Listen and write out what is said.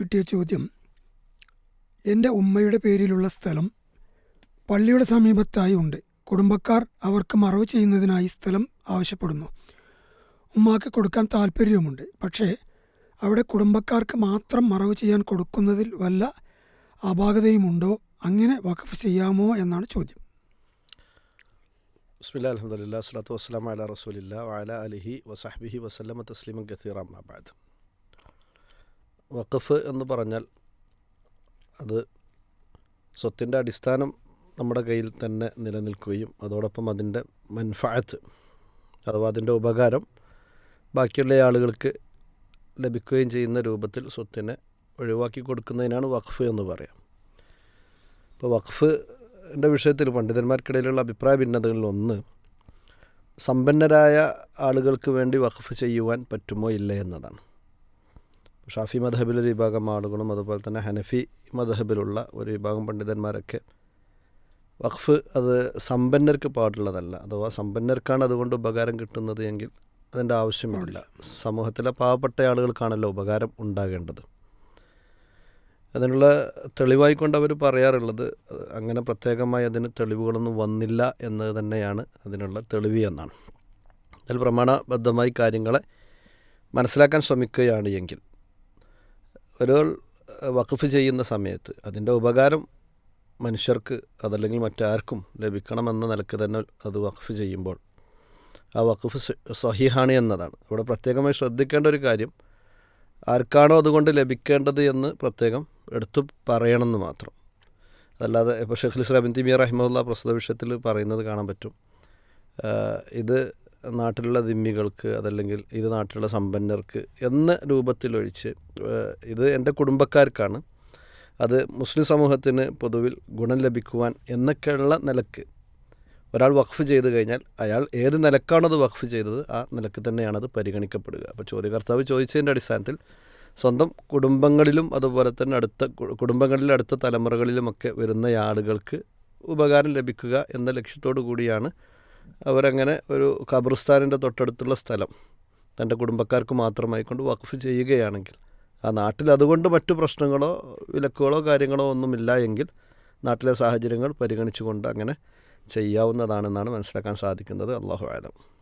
കിട്ടിയ ചോദ്യം എന്റെ ഉമ്മയുടെ പേരിലുള്ള സ്ഥലം പള്ളിയുടെ സമീപത്തായി ഉണ്ട്. കുടുംബക്കാർ അവർക്ക് മറവ് ചെയ്യുന്നതിനായി സ്ഥലം ആവശ്യപ്പെടുന്നു. ഉമ്മാക്ക് കൊടുക്കാൻ താല്പര്യവുമുണ്ട് പക്ഷേ അവിടെ കുടുംബക്കാർക്ക് മാത്രം മറവ് ചെയ്യാൻ കൊടുക്കുന്നതിൽ വല്ല അപാകതയുമുണ്ടോ? അങ്ങനെ വഖഫ് ചെയ്യാമോ? എന്നാണ് ചോദ്യം. ബിസ്മില്ല അലഹമുല്ലാ സ്വലാത്തു വസ്സലാം അല റസൂലില്ല വാല അലിഹി വസാഹ്ബിഹി വസല്ലമ തസ്ലീമൻ കസീറ അമ്മാബാദ് വഖഫ് എന്ന് പറഞ്ഞാൽ അത് സ്വത്തിന്റെ അടിസ്ഥാനം നമ്മുടെ കയ്യിൽ തന്നെ നിലനിൽക്കുകയും അതോടൊപ്പം അതിന്റെ മൻഫാത്ത് അഥവാ അതിന്റെ ഉപകാരം ബാക്കിയുള്ള ആളുകൾക്ക് ലഭിക്കുകയും ചെയ്യുന്ന രൂപത്തിൽ സ്വത്തിനെ ഒഴിവാക്കി കൊടുക്കുന്നതിനാണ് വഖഫ് എന്ന് പറയാം. ഇപ്പോൾ വഖഫിന്റെ വിഷയത്തിൽ പണ്ഡിതന്മാർക്കിടയിലുള്ള അഭിപ്രായ ഭിന്നതകളിൽ ഒന്ന് സമ്പന്നരായ ആളുകൾക്ക് വേണ്ടി വഖഫ് ചെയ്യുവാൻ പറ്റുമോ ഇല്ല എന്നതാണ്. ഷാഫി മദഹബിലൊരു വിഭാഗം ആളുകളും അതുപോലെ തന്നെ ഹനഫി മദഹബിലുള്ള ഒരു വിഭാഗം പണ്ഡിതന്മാരൊക്കെ. വഖഫ് അത് സമ്പന്നർക്ക് പാടുള്ളതല്ല. അഥവാ സമ്പന്നർക്കാണ് അതുകൊണ്ട് ഉപകാരം കിട്ടുന്നത് എങ്കിൽ അതിന്റെ ആവശ്യമില്ല. സമൂഹത്തിലെ പാവപ്പെട്ട ആളുകൾക്കാണല്ലോ ഉപകാരം ഉണ്ടാകേണ്ടത്. അതിനുള്ള തെളിവായിക്കൊണ്ട് അവർ പറയാറുള്ളത് അങ്ങനെ പ്രത്യേകമായി അതിന് തെളിവുകളൊന്നും വന്നില്ല എന്നത് തന്നെയാണ് അതിനുള്ള തെളിവ് എന്നാണ്. അതിൽ പ്രമാണബദ്ധമായി കാര്യങ്ങളെ മനസ്സിലാക്കാൻ ശ്രമിക്കുകയാണ് എങ്കിൽ ഒരാൾ വഖഫ് ചെയ്യുന്ന സമയത്ത് അതിന്റെ ഉപകാരം മനുഷ്യർക്ക് അതല്ലെങ്കിൽ മറ്റാർക്കും ലഭിക്കണമെന്ന നിലയ്ക്ക് തന്നെ അത് വഖഫ് ചെയ്യുമ്പോൾ ആ വഖഫ് സഹിഹാണ് എന്നതാണ്. ഇവിടെ പ്രത്യേകമായി ശ്രദ്ധിക്കേണ്ട ഒരു കാര്യം ആർക്കാണോ അതുകൊണ്ട് ലഭിക്കേണ്ടത് എന്ന് പ്രത്യേകം എടുത്തു പറയണമെന്ന് മാത്രം. അതല്ലാതെ ഇപ്പോൾ ഷെഖ് ഇസ്ലാം തിമിയ റഹ്മുല്ല പ്രസ്തുത വിഷയത്തിൽ പറയുന്നത് കാണാൻ പറ്റും. ഇത് നാട്ടിലുള്ള ദിമ്മികൾക്ക് അതല്ലെങ്കിൽ ഇത് നാട്ടിലുള്ള സമ്പന്നർക്ക് എന്ന രൂപത്തിലൊഴിച്ച് ഇത് എന്റെ കുടുംബക്കാർക്കാണ്. അത് മുസ്ലിം സമൂഹത്തിന് പൊതുവിൽ ഗുണം ലഭിക്കുവാൻ എന്നൊക്കെയുള്ള നിലയ്ക്ക് ഒരാൾ വഖഫ് ചെയ്ത് കഴിഞ്ഞാൽ അയാൾ ഏത് നിലക്കാണോ അത് വഖഫ് ചെയ്തത് ആ നിലയ്ക്ക് തന്നെയാണ് അത് പരിഗണിക്കപ്പെടുക. അപ്പോൾ ചോദ്യകർത്താവ് ചോദിച്ചതിന്റെ അടിസ്ഥാനത്തിൽ സ്വന്തം കുടുംബങ്ങളിലും അതുപോലെ തന്നെ അടുത്ത കുടുംബങ്ങളിലെ അടുത്ത തലമുറകളിലുമൊക്കെ വരുന്ന ആളുകൾക്ക് ഉപകാരം ലഭിക്കുക എന്ന ലക്ഷ്യത്തോടു കൂടിയാണ് അവരങ്ങനെ ഒരു ഖബർസ്ഥാനിന്റെ തൊട്ടടുത്തുള്ള സ്ഥലം തന്റെ കുടുംബക്കാർക്ക് മാത്രമായി കൊണ്ട് വഖഫ് ചെയ്യുകയാണെങ്കിൽ ആ നാട്ടിൽ അതുകൊണ്ട് മറ്റു പ്രശ്നങ്ങളോ വിലക്കുകളോ കാര്യങ്ങളോ ഒന്നുമില്ല എങ്കിൽ നാട്ടിലെ സാഹചര്യങ്ങൾ പരിഗണിച്ചുകൊണ്ട് അങ്ങനെ ചെയ്യാവുന്നതാണെന്നാണ് മനസ്സിലാക്കാൻ സാധിക്കുന്നത്. അള്ളാഹു ആലം